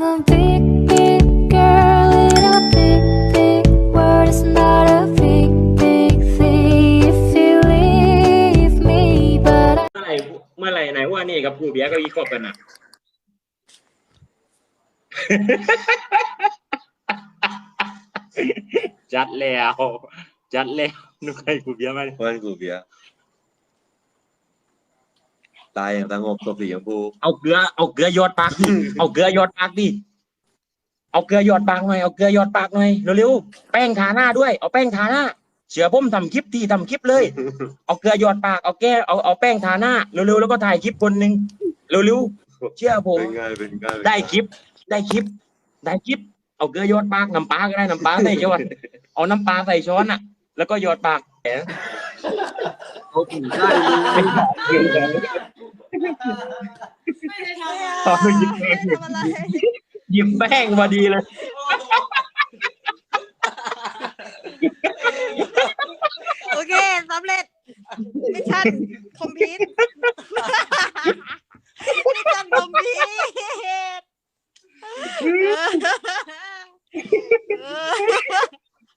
เมื่อไหร่เมื่อไหร่ไหนว่านี่กับผู้เบียร์ก็อีกคบกันอะ จัดแล้ว จัดแล้วนึกใครผู้เบียร์มาดิเพื่อนกูเบียร์ ตายอย่างสงบศพสีชมพูเอาเกลือเอาเกลือหยอดปากเอาเกลือหยอดปากดิเอาเกลือหยอดปากหน่อยเอาเกลือหยอดปากหน่อยเร็วๆแป้งทาหน้าด้วยเอาแป้งทาหน้าเชื่อผมทำคลิปที่ทำคลิปเลย เอาเกลือหยอดปากเอาแก้เอาเอาแป้งทาหน้าเร็วๆแล้วก็ถ่ายคลิปคนหนึ่งเร็วๆเชื่อผมเป็นไงเป็นไงได้คลิป ได้คลิป ได้คลิป เอาเกลือหยอดปากน้ำปลาก็ได้น้ำปลาใส่ช้อนเอาน้ำปลาใส่ช้อนอะ แล้วก็หยอดปากแหมเขาถึงได้เลย ไม่ได้ทำอะตอนหยิบแป้งทำอะไรหยิบแป้งพอดีเลยโอเคสำเร็จมิชชั่นคอมพิวมิชชั่นคอมพิว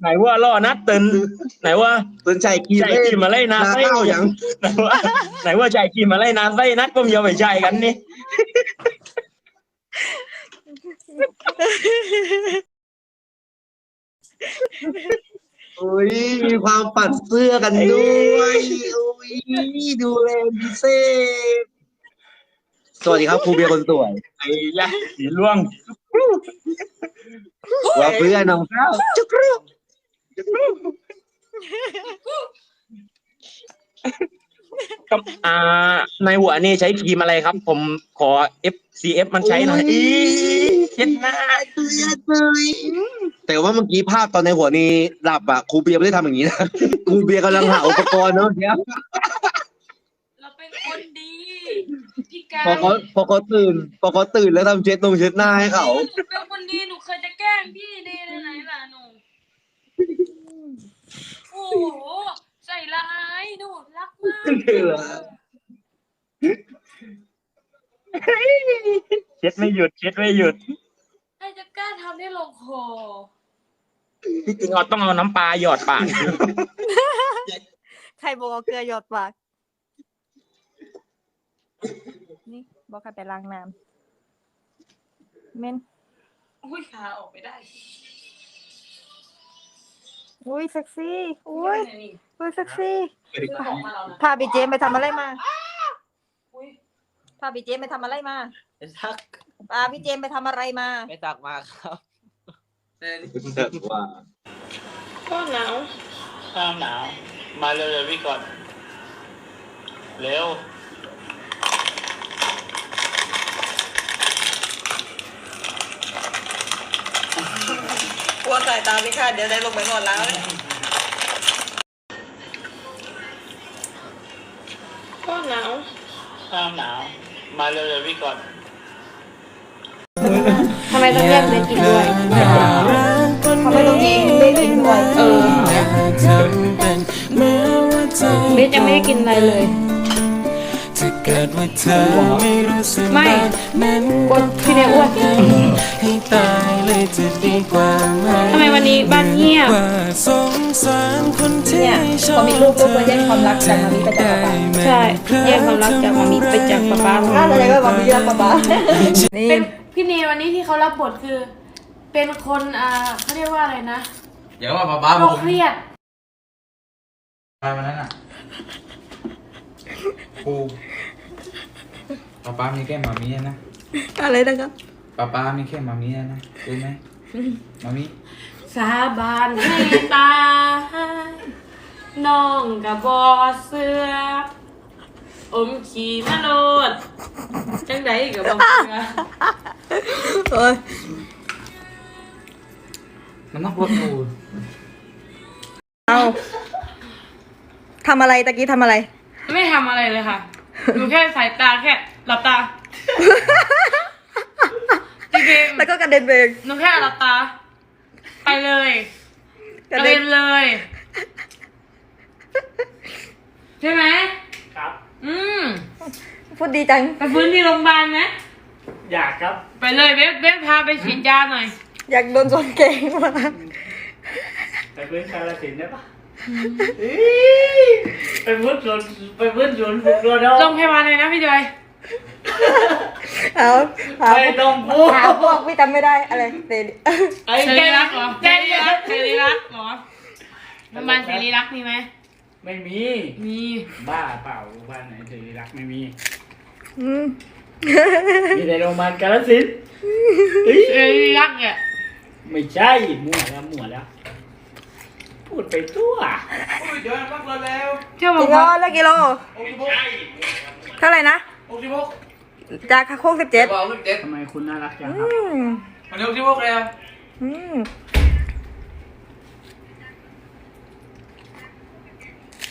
ไหนว่าล่อนัดเติน ไหนว่าต้นใจกีใจกีมาไล่นานาไส้เต้าอย่างไหนว่าไหนว่าใจกีมาไล่นาไส้นัดก็มีเอาไปใจกันนี่โอ้ยมีความปัดเสื้อกันด้วยโอ้ยดูแลพิเศษสวัสดีครับครูเบียร์คนสวยไอ้ยะสีล่วงว่าเพื่อนน้องสาวจุกรู ครับอ่าในหัวนี่ใช้ครีมอะไรครับ ผมขอ FCF มันใช้หน่อยอีเช็ดหน้าแต่ว่าเมื่อกี้ภาพตอนในหัวนี้หลับอะครูเบียร์ไม่ได้ทำอย่างนี้นะครูเบียร์กำลังหาอุปกรณ์เนาะเดี๋ยวเราเป็นคนดีพี่กาพอเขาพอเขาตื่นพอเขาตื่นแล้วทำเช็ดตรงเช็ดหน้าให้เขา หนูเป็นคนดีหนูเคยจะแกล้งพี่ดีได้ไหนล่ะหนูโอ้โหใส่ร้ายหนู รักมากเช็ดไม่หยุดเช็ดไม่หยุดใครจะกล้าทำได้ลงคอที่จริงเราต้องเอาน้ำปลาหยอดปากใครบอกเอาเกลือหยอดปาก นี่บอกใครไปล้างน้ำเมนอุ้ยขาออกไม่ได้ อุ้ยเซ็กซี่ อุ้ยนี่อุ้ยเซ็กซี่เสื้อของมาเรานะพาบีเจมไปทำอะไรมาอุ้ยพาบีเจมไปทำอะไรมาไม่ซักพาพี่เจมไปทำอะไรมา ไม่ซักมาครับว่าก็หนาวข้าวหนาว มาเร็วๆพี่ก่อน เร็ว กลัวสายตาพี่ค่ะ เดี๋ยวได้ลงไปก่อนแล้วก็หนาวข้าวหนาว มาเร็วๆพี่ก่อนทำไมต้องแยกเล็กกินด้วยทำไมต้องยิงไม่กินด้วยเออเบสยังไม่ได้กินอะไรเลยถ้าเกิดว่าเธอไม่รู้สึกไม่แบบนั้นกดพี่เนยอ้วนให้ ตายเลยจะดีกว่าไหมทำไมวันนี้บ้านเงียบ ว่าสงสารคนที่เนี่ยชอพอบมีลูกปุ๊บก็แยกความรักจากมามีไปจากป๊าป๊า ใช่แยกความรักจากมามีไปจากป๊าป๊า น่าจะได้ก็มามีรักป๊าป๊านี่เป็นพี่เนวันนี้ที่เขารับบทคือ เป็นคนอ่าเขาเรียกว่าอะไรนะเดี๋ยวว่าป้าป้าโรคเครียดไปวันนั้นอะครูป้าป้ามีแค่มามีนะอะไรนะครับ ป้าป้ามีแค่มามีนะรู้ไหมมามีสาบานให้ตายน้องกับบอเสืออมขี่มาโลดจังไดกับบอเสือโอ้ยมันต้องพูดครูเอาทำอะไรตะกี้ทำอะไร ไม่ทำอะไรเลยค่ะหนูแค่สายตาแค่หลับตา จริงแล้วก็กระเด็นเบรกๆหนูแค่หลับตา ไปเลยกระกระเด็เด็นนเลย ใช่ไหมครับ อืมพูดดีจังไปฟื้นที่โรงพยาบาลไหมอยากครับ ไปเลยเว็บเว็บพาไปฉีดยาหน่อย อยากโดนโจนเก่งมากไปพื้นกาลสินธุ์ได้ปะไปพื้นสวนไปพื้นสวนฝึกตัวน้องโรงพยาบาลเลยนะพี่จอย เอาหาไม่ต้องพูดหาพวกพี่จำไม่ได้อะไรเตดิไอ้เสแกรีรักษ์เหรอเสรีรักษ์เสรีรักษ์เหรอโรงพยาบาลเสรีรักษ์มีไหมไม่มี มีบ้าเปล่าโรงพยาบาลไหนเสรีรักษ์ไม่มี อืมมีแต่โรงพยาบาลกาลสินธุ์เสรีรักษ์เนี่ยไม่ใช่มั่วแล้วมั่วแล้ว พูดไปทั่วเชื่อกิบโลอกแล้วกิโลเท่าไหร่นะ จากโคกสิบเจ็ดทำไมคุณน่ารักจังคอืรับมอืม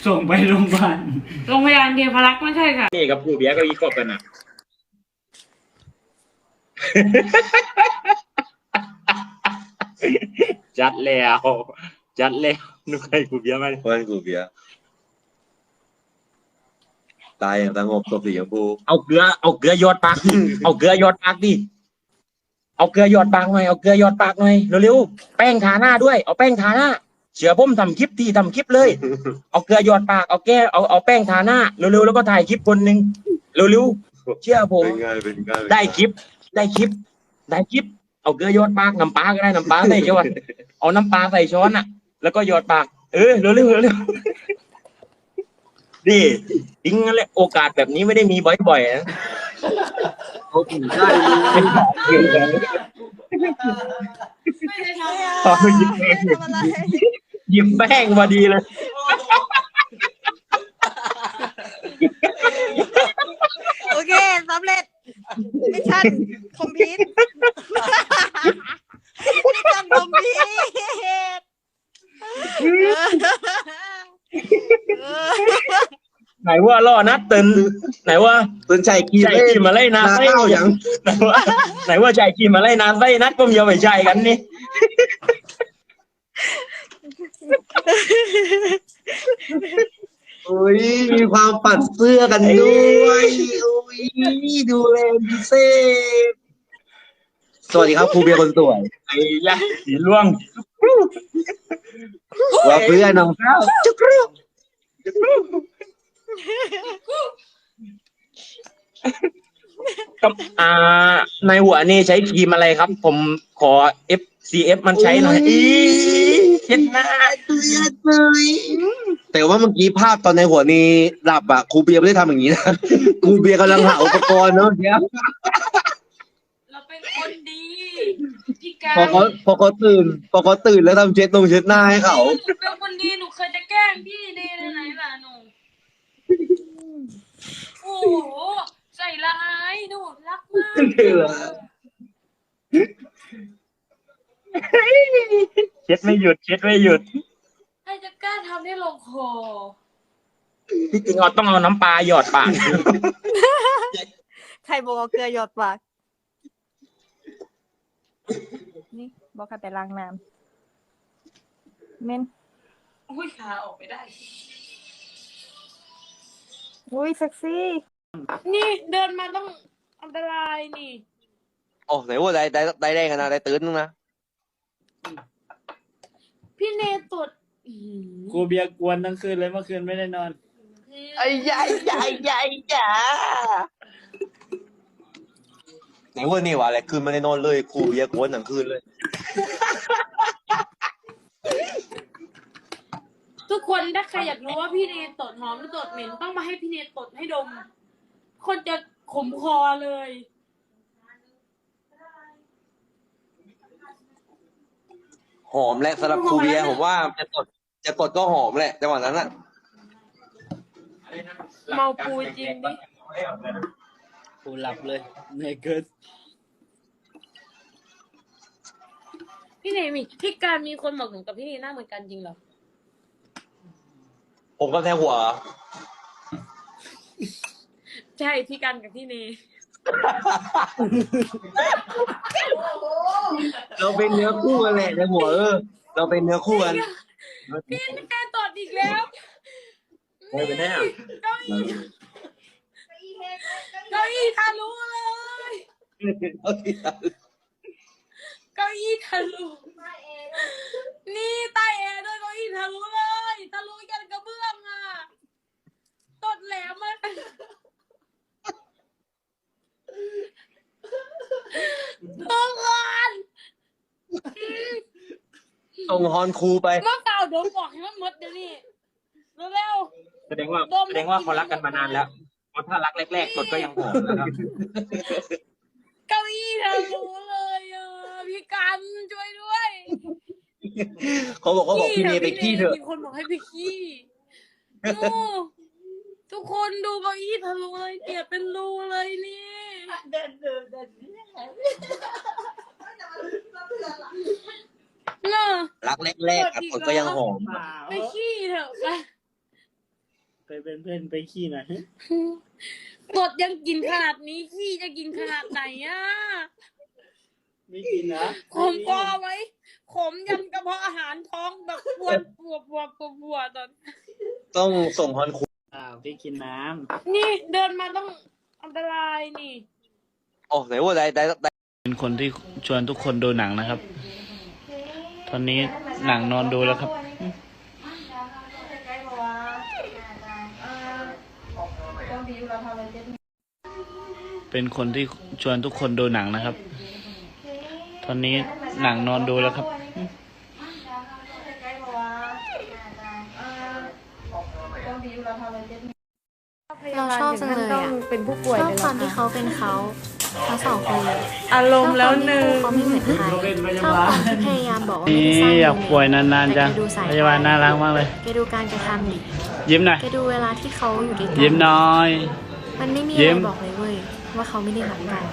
ส่งไปโรงพยาบาลโรงพยาบาลเทพารักษ์ไม่ใช่ค่ะ นี่กับผู้เบียร์ก็อีกครบกันอะจัดแล้ว จัดแล้วนึกใครกูเบียร์มาเพื่อนกูเบียร์ ตายอย่างสงบศพสีชมพูเอาเกลือเอาเกลือหยอดปากเอาเกลือหยอดปากดิเอาเกลือหยอดปากหน่อยเอาเกลือหยอดปากหน่อยเร็วๆแป้งทาหน้าด้วยเอาแป้งทาหน้าเชื่อผมทำคลิปที่ทำคลิปเลย เอาเกลือหยอดปากเอาแก้เอาเอาแป้งทาหน้าเร็วๆแล้วก็ถ่ายคลิปคนหนึ่งเร็วๆเชื่อผมเป็นไงเป็นไงได้คลิป ได้คลิป ได้คลิป เอาเกลือหยอดปากน้ำปลาก็ได้น้ำปลาใส่ช้อนเอาน้ำปลาใส่ช้อนอะ แล้วก็หยอดปาก เออเร็วๆเร็วๆ ดิจริงนั่นแหละโอกาสแบบนี้ไม่ได้มีบ่อยๆนะเขาถึงได้เป็นของจริงเลยตอนหยิบแป้งทำอะไรหยิบแป้งพอดีเลยโอเคสำเร็จมิชชั่นคอมพิวมิชชั่นคอมพิว ไหนว่าล่อนัดตึนไหนว่าสนใจกีใจกีมาไล่นาไส้ข้าวอย่างไหนว่าไหนว่าใจกีมาไล่นาไส้นัดก็มีเอาไปใจกันนี่โอ้ยมีความปัดเสื้อกันด้วยโอ้ยดูแลพิเศษสวัสดีครับครูเบียร์คนสวยไอ้ยะสีล่วง ว่าเพื่อนน้องข้าวจุกรูกับอ่าในหัวนี่ใช้ครีมอะไรครับ ผมขอ F C F มันใช้หน่อยอีเช็ดหน้าแต่ว่าเมื่อกี้ภาพตอนในหัวนี้หลับอะครูเบียร์ไม่ได้ทำอย่างนี้นะครูเบียร์กำลังหาอุปกรณ์เนาะเนี่ยเรา เป็นคนดีพี่กาพอเขาพอเขาตื่น พอเขาตื่นแล้วทำเช็ดตรงเช็ดหน้าให้เขา หนูเป็นคนดีหนูเคยจะแกล้งพี่เดย์ไหนๆล่ะหนูโอ้โหใส่ร้ายหนูรักมากเช็ดไม่หยุดเช็ดไม่หยุดใครจะกล้าทำให้ลงคอที่จริงเราต้องเอาน้ำปลาหยอดปาก ใครบอกเอาเกลือหยดปาก นี่บอกใครไปล้างน้ำเมนอุ้ยขาออกไม่ได้ อุ้ยเซ็กซี่ นี่เดินมาต้องอันตรายนี่ โอ้ไหนว่าได้ได้ได้ได้ขนาดได้ตื่นนึงนะ พี่เนตดอื้อหือครูเบียร์กวนทั้งคืนเลยเมื่อคืนไม่ได้นอนไอ้ใหญ่ใหญ่ใหญ่จ๋า ไหนว่านี่วะอะไรคืนไม่ได้นอนเลยครูเบียร์กวนทั้งคืนเลย ทุกคนถ้าใครอยากรู้ว่าพี่เนตดหอมหรือตดเหม็นต้องมาให้พี่เนตดให้ดม คนจะขมคอเลย หอมแหละสำหรับครูเบียร์ผมว่าจะกดจะกดก็หอมแหละจังหวะนั้นอะเมาปูจริงดิ กูหลับเลยเหนื่อยเกินพี่เนมีพี่การมีคนบอกหนูกับพี่เนหน้าเหมือนกันจริงเหรอ ผมก็แทงหัวเหรอใช่พี่การกับพี่เนเราเป็นเนื้อคู่กันแหละในหัวเออ เราเป็นเนื้อคู่กันพี่การตดอีกแล้ว ไม่เป็นแน่ เก้าอี้เก้า อี้ทะลุเลยเก้าอี้ทะลุนี่ใต้แอร์ด้วยเก้าอี้ทะลุเลยทะลุยันกระเบื้องอะตดแหลมมันทุกคนส่งฮอนครูไป เมื่อเก่าโดนบอกให้มันหมดเดี๋ยวนี้เร็วแสดงว่าแสดงว่าเขารักกันมานานแล้วเพราะ ถ้ารักแรกๆกดก็ยังหอมนะครับๆเก้าอี้ทะลุเลยอะพี่กันช่วยด้วยเขาบอกเขาบอกพี่เนยไปขี้เถอะมีคนบอกให้ไปขี้ดูทุกคนดูเก้าอี้ทะลุเลยเกียดเป็นรูเลยนี่เดินเดินเดินเนอะรักแรกๆอะกดก็ยังหอมไปขี้เถอะไป ไปเป็นเพื่อนไปขี้หน่อยกดยังกินขนาดนี้ขี้จะกินขนาดไหนอะไม่กินนะขมกอไว้ขมยันกระเพาะอาหารท้องแบบปวดปวดปวดปวดปวดตอนต้องส่งฮอนครูอ้าวพี่กินน้นี่เดินมาต้องอันตรายนี่โอ้ไหนว่าได้ได้ได้ำเป็นคนที่ชวนทุกคนดูหนังนะครับ ตอนนี้หนังนอนดูแล้วครับ เป็นคนที่ชวนทุกคนดูหนังนะครับ ตอนนี้หนังนอนดูแล้วครับ เราชอบจังเลยอะเป็นผู้ป่วยชอบเลยความที่เขาเป็นเขาทั้งสองคนเลยอารมณ์แล้วหนึ่งชอบความที่ครูเขาไม่เหมือนใครชอบความที่พยายามบอกว่าไม่นี่ได้สร้างอยากป่วยนานๆจังแต่แกดูสายพยาบาลน่ารักมากเลย แกดูการกระทำดิยิ้มหน่อย แกดูเวลาที่เขาอยู่ด้วยกัยิ้มหน้อย มันไม่มียิ้อะไรมบอกเลยเว้ย ว่าเขาไม่ได้รักกัน